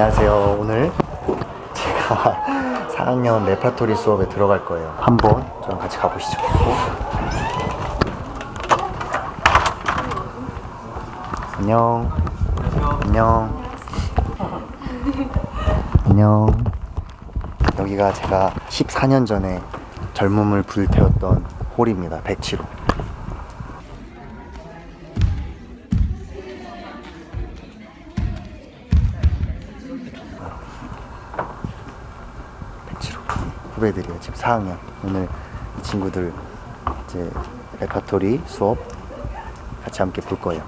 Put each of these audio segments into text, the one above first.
안녕하세요. 오늘 제가 4학년 레파토리 수업에 들어갈 거예요. 한번 저랑 같이 가보시죠. 안녕. 안녕. 안녕. 여기가 제가 14년 전에 젊음을 불태웠던 홀입니다. 107호. 후배들이에요. 지금 4학년. 오늘 이 친구들 이제 레파토리 수업 같이 함께 볼 거예요.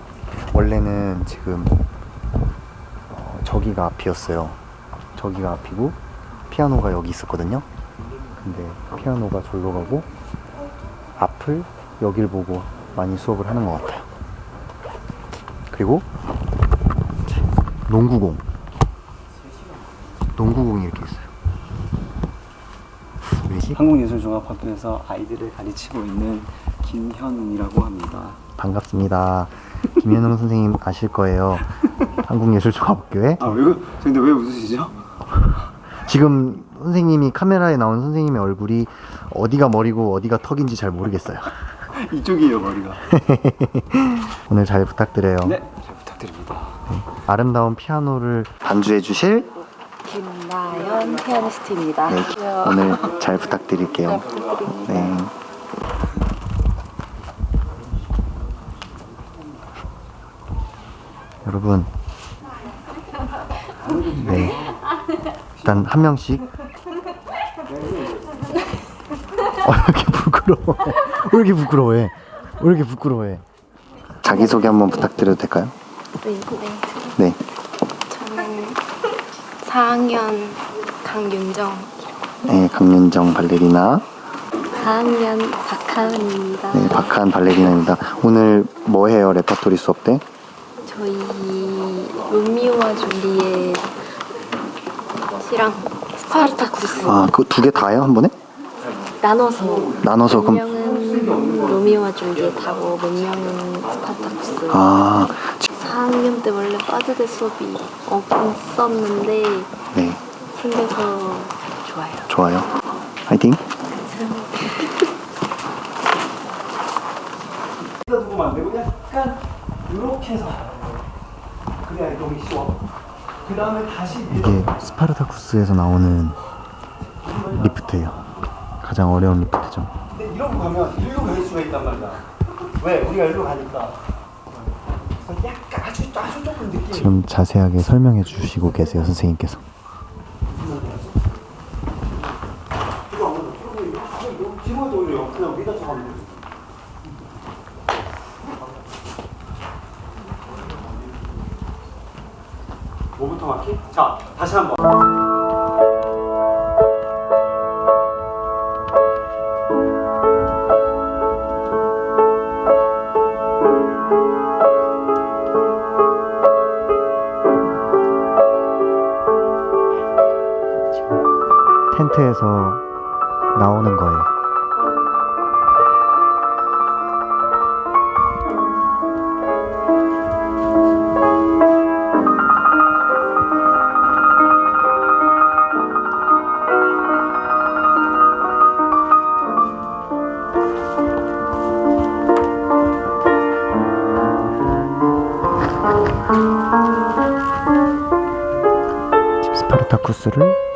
원래는 지금 어, 저기가 앞이었어요. 저기가 앞이고 피아노가 여기 있었거든요. 근데 피아노가 절로 가고 앞을 여길 보고 많이 수업을 하는 것 같아요. 그리고 농구공. 농구공이 이렇게 있어요? 한국예술종합학교에서 아이들을 가르치고 있는 김현웅이라고 합니다. 반갑습니다. 김현웅 선생님 아실 거예요. 한국예술종합학교에 아, 왜, 그- 근데 왜 웃으시죠? 지금 선생님이 카메라에 나온 선생님의 얼굴이 어디가 머리고 어디가 턱인지 잘 모르겠어요. 이쪽이에요, 머리가. 오늘 잘 부탁드려요. 네, 잘 부탁드립니다. 아름다운 피아노를 반주해 주실 김 나연 피아니스트입니다. 네, 오늘 잘 부탁드릴게요. 네. 여러분, 네, 일단 한 명씩. 어, 왜 이렇게 부끄러워? 왜 이렇게 부끄러워해? 왜 이렇게 부끄러워해? 자기 소개 한번 부탁드려도 될까요? 네, 네. 네. 4학년 강윤정, 네, 강윤정 발레리나. 4학년 박하은입니다. 네, 박한 발레리나입니다. 오늘 뭐 해요, 레퍼토리 수업 때? 저희 로미오와 줄리엣이랑 스파르타쿠스 아, 그 두 개 다요, 한 번에? 나눠서 나눠서 몇 그럼 명은 로미오와 줄리엣하고 몇 명은 스파르타쿠스 아, 4학년 때 원래 빠드대 수업이 없었는데 네, 생겨서 좋아요. 좋아요. 화이팅. 여기다 두고 안 되고 약간 이렇게 해서 그래야 이동이 쉬워. 그 다음에 다시 이게 스파르타쿠스에서 나오는 리프트예요. 가장 어려운 리프트죠. 근데 이러고 가면 일로 갈 수가 있단 말이야. 왜? 우리가 일로 가니까. 그래서 약간 아주 아주 조금 느낌이. 지금 자세하게 설명해 주시고 계세요, 선생님께서. 스파르타쿠스를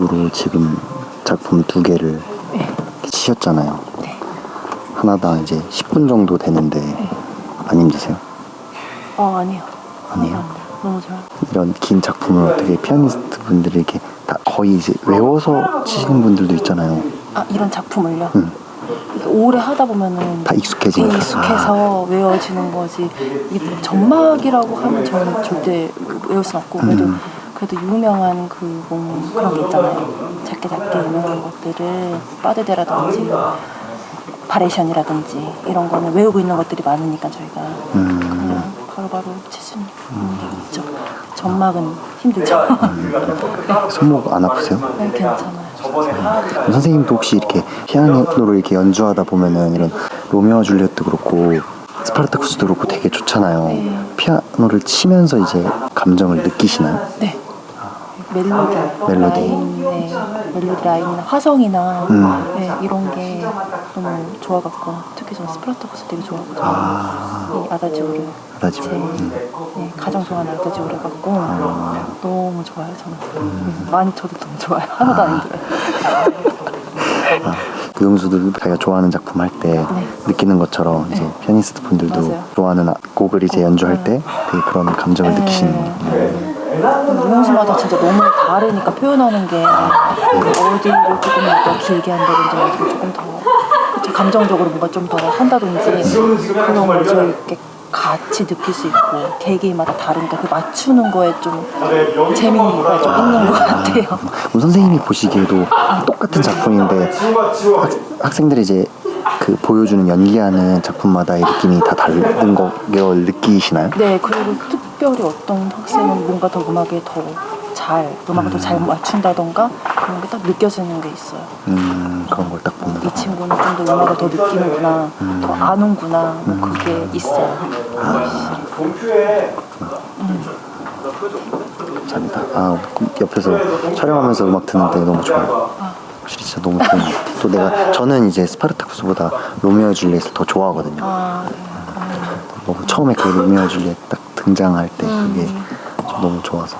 연속으로 지금 작품 두 개를 이렇게 치셨잖아요. 네. 하나당 이제 10분 정도 되는데 안 힘드세요? 어 아니요. 돼요. 너무 좋아요. 이런 긴 작품을 어떻게 피아니스트 분들이 이렇게 다 거의 이제 외워서 치시는 분들도 있잖아요. 아 이런 작품을요? 응. 오래 하다 보면은 다 익숙해지니까. 아. 네, 익숙해서 외워지는 거지. 이게 점막이라고 하면 저는 절대 외울 수 없고 그래도 음. 그래도 유명한 그뭐 그런 게 있잖아요. 작게 작게 유명한 것들을 빠데데라든지 바레이션이라든지 이런 거는 외우고 있는 것들이 많으니까 저희가 음. 그냥 바로바로 치수는 게 있죠. 점막은 힘들죠. 손목 안 아프세요? 네, 괜찮아요. 그럼 선생님도 혹시 이렇게 피아노를 이렇게 연주하다 보면은 이런 로미오와 줄리엣도 그렇고 스파르타쿠스도 그렇고 되게 좋잖아요. 네. 피아노를 치면서 이제 감정을 느끼시나요? 네. 멜로디, 멜로디. 라인, 네, 멜로디 라인이나 화성이나 음. 네, 이런 게 너무 좋아갖고 특히 저는 스프라타쿠스 되게 좋아하거든요. 아, 이 아다지오를 아다지오. 제 음. 네, 가장 좋아하는 아다지오를 갖고 너무 좋아요 저는. 음, 많이 저도 너무 좋아요. 하나도 안 힘들어요. 구영수도 자기가 좋아하는 작품 할때 네. 느끼는 것처럼 이제 피아니스트 분들도 맞아요. 좋아하는 아- 곡을 이제 연주할 때 되게 그런 감정을 느끼시는 게 무용수마다 진짜 너무 다르니까 표현하는 게 어디를 조금 더 길게 한다든지 어디를 조금 더 감정적으로 뭔가 좀 더 한다든지 그런 걸 저렇게 같이 느낄 수 있고 개개인마다 다르니까 그 맞추는 거에 좀 재미가 좀 있는 것 같아요. 그럼 선생님이 보시기에도 똑같은 작품인데 학, 학생들이 이제 그 보여주는 연기하는 작품마다의 느낌이 다 다른 걸 느끼시나요? 네, 그리고 특 별히 어떤 학생은 뭔가 더 음악에 더 잘, 음악을 더 잘 맞춘다던가 그런 게 딱 느껴지는 게 있어요. 음 그런 걸딱 보면 이 친구는 좀 더 음악을 더 느끼는구나, 더 아는구나, 뭐 그게 있어요. 본표에 감사합니다. 아 옆에서 촬영하면서 음악 듣는데 너무 좋아요. 확실히 진짜 너무 좋은 것 같아요. 또 내가 저는 이제 스파르타쿠스보다 로미오 줄리엣을 더 좋아하거든요. 아, 네. 너무 처음에 그 로미오 줄리엣 딱 등장할 때 그게 좀 너무 좋아서